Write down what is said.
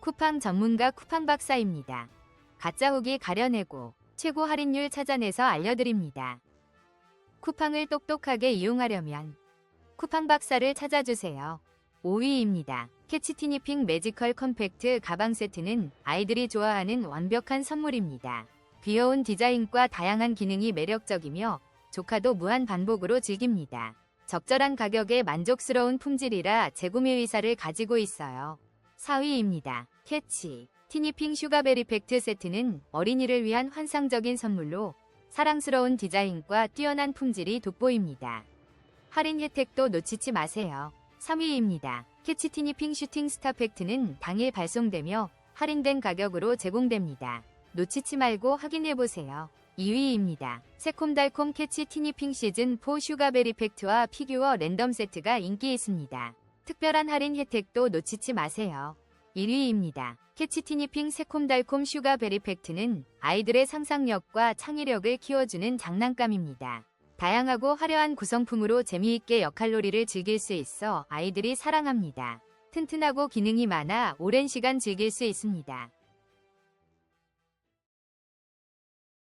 쿠팡 전문가 쿠팡 박사입니다. 가짜 후기 가려내고 최고 할인율 찾아내서 알려드립니다. 쿠팡을 똑똑하게 이용하려면 쿠팡 박사를 찾아주세요. 5위입니다. 캐치티니핑 매지컬 컴팩트 가방 세트는 아이들이 좋아하는 완벽한 선물입니다. 귀여운 디자인과 다양한 기능이 매력적이며 조카도 무한 반복으로 즐깁니다. 적절한 가격에 만족스러운 품질이라 재구매 의사를 가지고 있어요. 4위입니다. 캐치 티니핑 슈가베리 팩트 세트는 어린이를 위한 환상적인 선물로 사랑스러운 디자인과 뛰어난 품질이 돋보입니다. 할인 혜택도 놓치지 마세요. 3위입니다. 캐치 티니핑 슈팅 스타 팩트는 당일 발송되며 할인된 가격으로 제공됩니다. 놓치지 말고 확인해보세요. 2위입니다. 새콤달콤 캐치 티니핑 시즌 4 슈가베리 팩트와 피규어 랜덤 세트가 인기 있습니다. 특별한 할인 혜택도 놓치지 마세요. 1위입니다. 캐치 티니핑 새콤달콤 슈가베리 팩트는 아이들의 상상력과 창의력을 키워주는 장난감입니다. 다양하고 화려한 구성품으로 재미있게 역할놀이를 즐길 수 있어 아이들이 사랑합니다. 튼튼하고 기능이 많아 오랜 시간 즐길 수 있습니다.